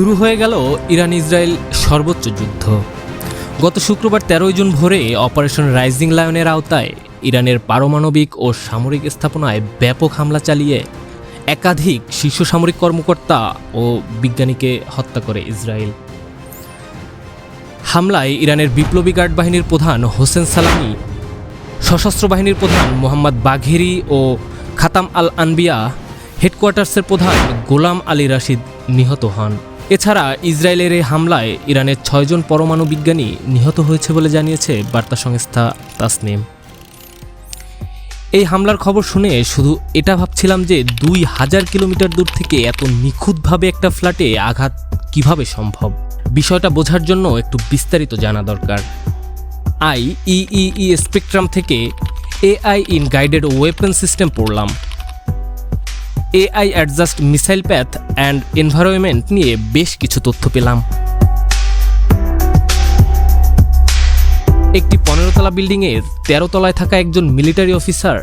শুরু হয়ে গেল ইরান ইসরায়েল সর্বোচ্চ যুদ্ধ। গত শুক্রবার তেরোই জুন ভোরে অপারেশন রাইজিং লায়নের আওতায় ইরানের পারমাণবিক ও সামরিক স্থাপনায় ব্যাপক হামলা চালিয়ে একাধিক শীর্ষ সামরিক কর্মকর্তা ও বিজ্ঞানীকে হত্যা করে ইসরায়েল। হামলায় ইরানের বিপ্লবী গার্ড বাহিনীর প্রধান হোসেন সালামি, সশস্ত্র বাহিনীর প্রধান মোহাম্মদ বাঘেরি ও খাতাম আল আনবিয়া হেডকোয়ার্টার্সের প্রধান গোলাম আলী রাশিদ নিহত হন। এছাড়া ইসরায়েলের এই হামলায় ইরানের ছয়জন পরমাণু বিজ্ঞানী নিহত হয়েছে বলে জানিয়েছে বার্তা সংস্থা তাসনিম। এই হামলার খবর শুনে শুধু এটা ভাবছিলাম যে দুই হাজার কিলোমিটার দূর থেকে এত নিখুঁতভাবে একটা ফ্ল্যাটে আঘাত কীভাবে সম্ভব? বিষয়টা বোঝার জন্য একটু বিস্তারিত জানা দরকার। আই ইই স্পেকট্রাম থেকে AI in guided weapon system পড়লাম। AI adjust missile path and environment নিয়ে বেশ কিছু তথ্য পেলাম। একটি পনেরোতলা বিল্ডিংয়ের তেরো তলায় থাকা একজন মিলিটারি অফিসার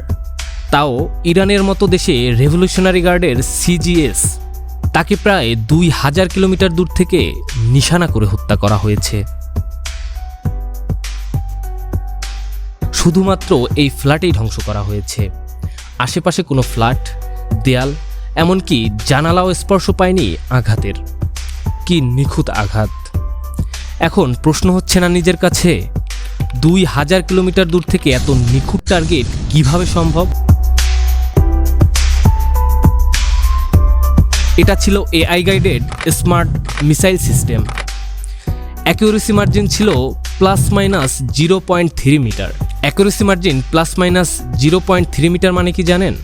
তাও ইরানের মতো দেশে রেভলিউশনারি গার্ডের সিজিএস তাকে প্রায় দুই হাজার কিলোমিটার দূর থেকে নিশানা করে হত্যা করা হয়েছে। শুধুমাত্র এই ফ্ল্যাটেই ধ্বংস করা হয়েছে। আশেপাশে কোনো ফ্ল্যাট দেয়াল এমনকি জানালাও স্পর্শ পায়নি আঘাতের। কি নিখুঁত আঘাত। এখন প্রশ্ন হচ্ছে না নিজের কাছে, দুই হাজার কিলোমিটার দূর থেকে এত নিখুঁত টার্গেট কীভাবে সম্ভব? এটা ছিল AI guided smart missile system accuracy margin ছিল plus minus zero point three metre accuracy margin plus minus zero point three metre মানে কি জানেন?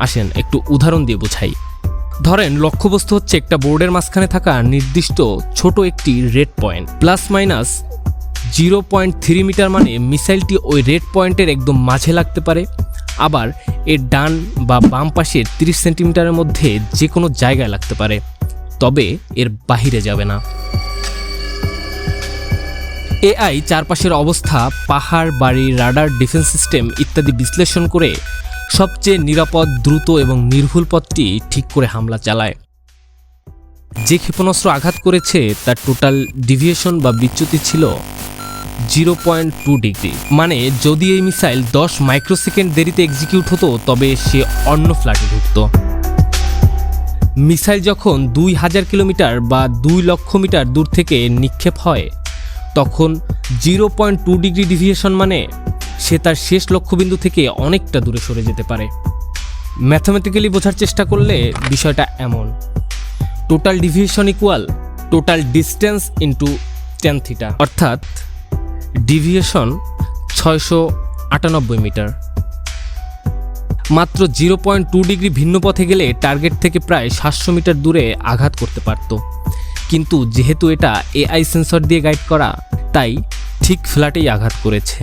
আসেন, একটু উদাহরণ দিয়ে বোঝাই। ধরেন, লক্ষ্যবস্তু হচ্ছে একটা বোর্ডের মাঝখানে থাকা নির্দিষ্ট ছোট একটি red point. Plus minus zero point three metre মানে মিসাইলটি ওই রেড পয়েন্টের একদম মাঝে লাগতে পারে। আবার এর ডান বা বাম পাশের তিরিশ সেন্টিমিটারের মধ্যে যে কোনো জায়গায় লাগতে পারে। তবে এর বাহিরে যাবে না। এআই চারপাশের অবস্থা, পাহাড়, বাড়ি, রাডার, ডিফেন্স সিস্টেম ইত্যাদি বিশ্লেষণ করে সবচেয়ে নিরাপদ, দ্রুত এবং নির্ভুল পথটি ঠিক করে হামলা চালায়। যে ক্ষেপণাস্ত্র আঘাত করেছে, তার টোটাল ডিভিয়েশন বা বিচ্যুতি ছিল জিরো পয়েন্ট টু ডিগ্রি মানে যদি এই মিসাইল দশ মাইক্রোসেকেন্ড দেরিতে এক্সিকিউট হতো, তবে সে অন্য ফ্ল্যাটে ঢুকতো। মিসাইল যখন দুই হাজার কিলোমিটার বা দুই লক্ষ মিটার দূর থেকে নিক্ষেপ হয়, তখন zero point two degree deviation মানে সে তার শেষ লক্ষ্যবিন্দু থেকে অনেকটা দূরে সরে যেতে পারে। ম্যাথমেটিক্যালি বোঝার চেষ্টা করলে বিষয়টা এমন। Total deviation equal total distance into ten theta, অর্থাৎ ডিভিয়েশন ছয়শো আটানব্বই মিটার। মাত্র জিরো পয়েন্ট টু ডিগ্রি ভিন্ন পথে গেলে টার্গেট থেকে প্রায় সাতশো মিটার দূরে আঘাত করতে পারত। কিন্তু যেহেতু এটা এআই সেন্সর দিয়ে গাইড করা, তাই ঠিক ফ্ল্যাটেই আঘাত করেছে।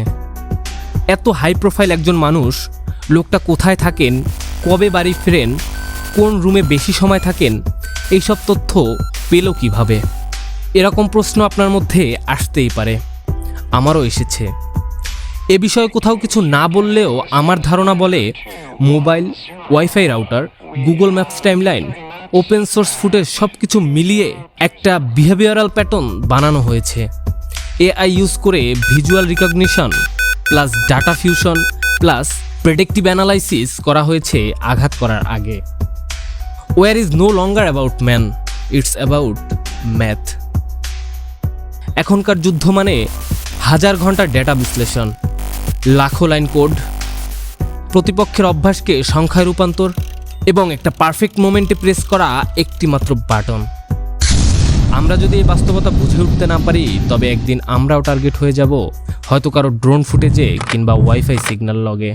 এত হাই প্রোফাইল একজন মানুষ, লোকটা কোথায় থাকেন, কবে বাড়ি ফেরেন, কোন রুমে বেশি সময় থাকেন, এইসব তথ্য পেল কীভাবে? এরকম প্রশ্ন আপনার মধ্যে আসতেই পারে। আমারও এসেছে। এ বিষয়ে কোথাও কিছু না বললেও আমার ধারণা বলে mobile, wifi router, Google Maps timeline, open source footage সব কিছু মিলিয়ে একটা বিহেভিয়ারাল প্যাটার্ন বানানো হয়েছে। এআই ইউজ করে visual recognition plus data fusion plus predictive analysis করা হয়েছে আঘাত করার আগে। War is no longer about man it's about math এখনকার যুদ্ধ মানে হাজার ঘণ্টার ডেটা বিশ্লেষণ, লাখো লাইন কোড প্রতিপক্ষের অভ্যাসকে সংখ্যায় রূপান্তর এবং একটা পারফেক্ট মোমেন্টে প্রেস করা একটি মাত্র বাটন আমরা যদি এই বাস্তবতা বুঝে উঠতে না পারি, তবে একদিন আমরাও টার্গেট হয়ে যাব। হয়তো কারও ড্রোন ফুটেজে কিংবা ওয়াইফাই সিগন্যাল লগে